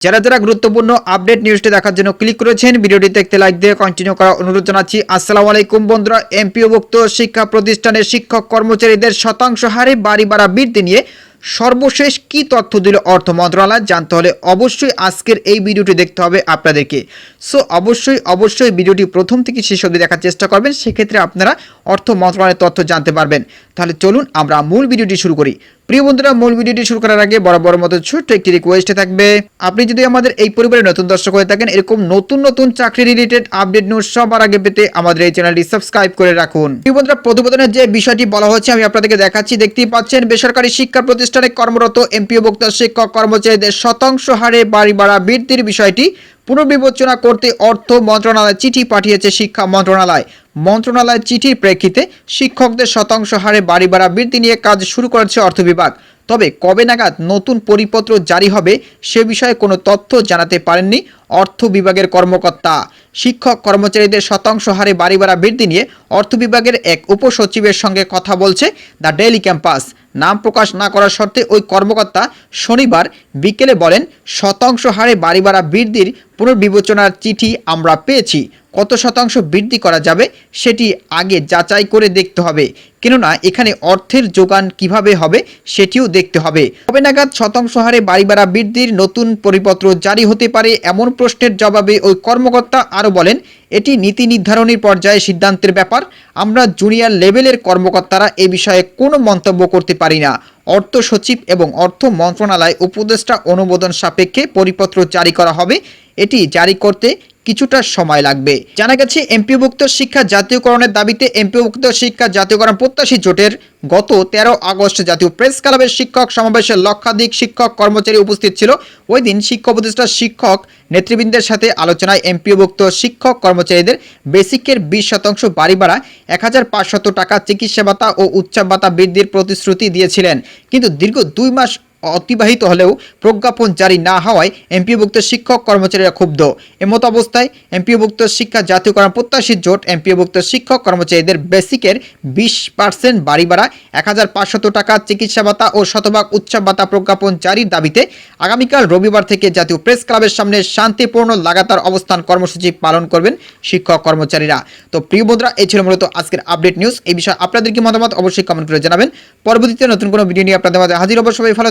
যারা যারা গুরুত্বপূর্ণ আপডেট নিউজটি দেখার জন্য ক্লিক করেছেন ভিডিওটি দেখতে লাইক দিয়ে কন্টিনিউ করার অনুরোধ জানাচ্ছি। আসসালামু আলাইকুম বন্ধুরা এমপিওভুক্ত শিক্ষা প্রতিষ্ঠানের শিক্ষক কর্মচারীদের শতাংশ হারে বাড়ি ভাড়া বৃদ্ধি নিয়ে সর্বশেষ কি তথ্য দিল অর্থ মন্ত্রণালয় জানতে হলে অবশ্যই আজকের এই ভিডিওটি দেখতে হবে আপনাদেরকে। সো, অবশ্যই অবশ্যই ভিডিওটি প্রথম থেকে শেষ অবধি দেখার চেষ্টা করবেন, সেক্ষেত্রে আপনারা অর্থ মন্ত্রণালয়ের তথ্য জানতে পারবেন। তাহলে চলুন আমরা মূল ভিডিওটি শুরু করি। প্রিয় বন্ধুরা, মূল ভিডিওটি শুরু করার আগে বড় মতো ছোট্ট একটি রিকোয়েস্টে থাকবে, আপনি যদি আমাদের এই পরিবারের নতুন দর্শক হয়ে থাকেন, এরকম নতুন নতুন চাকরি রিলেটেড আপডেট নিউজ সবার আগে পেতে আমাদের এই চ্যানেলটি সাবস্ক্রাইব করে রাখুন। প্রিয় বন্ধুরা প্রতিবেদনের যে বিষয়টি বলা হচ্ছে, আমি আপনাদেরকে দেখাচ্ছি, দেখতেই পাচ্ছেন বেসরকারি শিক্ষা প্রতিষ্ঠানে কর্মরত এমপিওভুক্ত শিক্ষক কর্মচারীদের শতাংশ হারে বাড়ি ভাড়া বৃদ্ধির বিষয়টি পুনর্বিবেচনা করতে অর্থ মন্ত্রণালয় চিঠি পাঠিয়েছে শিক্ষা মন্ত্রণালয়। মন্ত্রণালয়ের চিঠির প্রেক্ষিতে শিক্ষকদের শতাংশ হারে বাড়ি ভাড়া বৃদ্ধি নিয়ে কাজ শুরু করেছে অর্থ বিভাগ। তবে কবে নাগাদ নতুন পরিপত্র জারি হবে সে বিষয়ে কোনো তথ্য জানাতে পারেননি অর্থ বিভাগের কর্মকর্তা। শিক্ষক কর্মচারীদের শতাংশ হারে বাড়ি ভাড়া বৃদ্ধি নিয়ে অর্থ বিভাগের এক উপসচিবের সঙ্গে কথা বলছে দ্য ডেইলি ক্যাম্পাস। নাম প্রকাশ না করার শর্তে ওই কর্মকর্তা শনিবার বিকেলে বলেন, শতাংশ হারে বাড়ি ভাড়া বৃদ্ধির পুনর্বিবেচনার চিঠি আমরা পেয়েছি। কত শতাংশ বৃদ্ধি করা যাবে সেটি আগে যাচাই করে দেখতে হবে। কেননা এখানে অর্থের যোগান কীভাবে হবে সেটিও দেখতে হবে। কবে নাগাদ শতাংশ হারে বাড়ি ভাড়া বৃদ্ধির নতুন পরিপত্র জারি হতে পারে এমন প্রশ্নের জবাবে ওই কর্মকর্তা আরও বলেন, এটি নীতি নির্ধারণী পর্যায়ে সিদ্ধান্তের ব্যাপার। আমরা জুনিয়র লেভেলের কর্মকর্তারা এ বিষয়ে কোনো মন্তব্য করতে পারি না। অর্থ সচিব এবং অর্থ মন্ত্রণালয় উপদেষ্টা অনুমোদন সাপেক্ষে পরিপত্র জারি করা হবে। এটি জারি করতে কিছুটা সময় লাগবে। জানা গেছে এমপিভুক্ত শিক্ষা জাতীয়করণের দাবিতে এমপিভুক্ত শিক্ষা জাতীয়করণ প্রত্যাশী জোটের গত তেরো আগস্ট জাতীয় প্রেস ক্লাবের শিক্ষক সমাবেশে লক্ষাধিক শিক্ষক কর্মচারী উপস্থিত ছিল। ওই দিন শিক্ষা উপদেষ্টা শিক্ষক নেতৃবৃন্দের সাথে আলোচনায় এমপিওভুক্ত শিক্ষক কর্মচারীদের বেসিকের বিশ শতাংশ বাড়ি ভাড়া, এক টাকা চিকিৎসা ভাতা ও উচ্চ ভাতা বৃদ্ধির প্রতিশ্রুতি দিয়েছিলেন। কিন্তু দীর্ঘ দুই মাস অতিবাহিত হলেও প্রজ্ঞাপন জারি না হওয়ায় এমপিওভুক্ত শিক্ষক কর্মচারীরা ক্ষুব্ধ। এমতো অবস্থায় এমপিওভুক্ত শিক্ষা জাতীয়করণ প্রত্যাশী জোট এমপিওভুক্ত শিক্ষক কর্মচারীদের বেসিকের বিশ পার্সেন্ট বাড়ি ভাড়া, এক টাকা চিকিৎসা ভাতা ও শতভাগ উৎসব ভাতা প্রজ্ঞাপন জারির দাবিতে আগামীকাল রবিবার থেকে জাতীয় প্রেস ক্লাবের সামনে শান্তিপূর্ণ লাগাতার অবস্থান কর্মসূচি পালন করবেন শিক্ষক কর্মচারীরা। তো প্রিয় বন্ধুরা, এই ছিল মূলত আজকের আপডেট নিউজ। এই বিষয়ে আপনাদের কি মতামত অবশ্যই কমেন্ট করে জানাবেন। পরবর্তীতে নতুন কোনো ভিডিও নিয়ে আপনাদের মাঝে হাজির অবশ্যই ভালো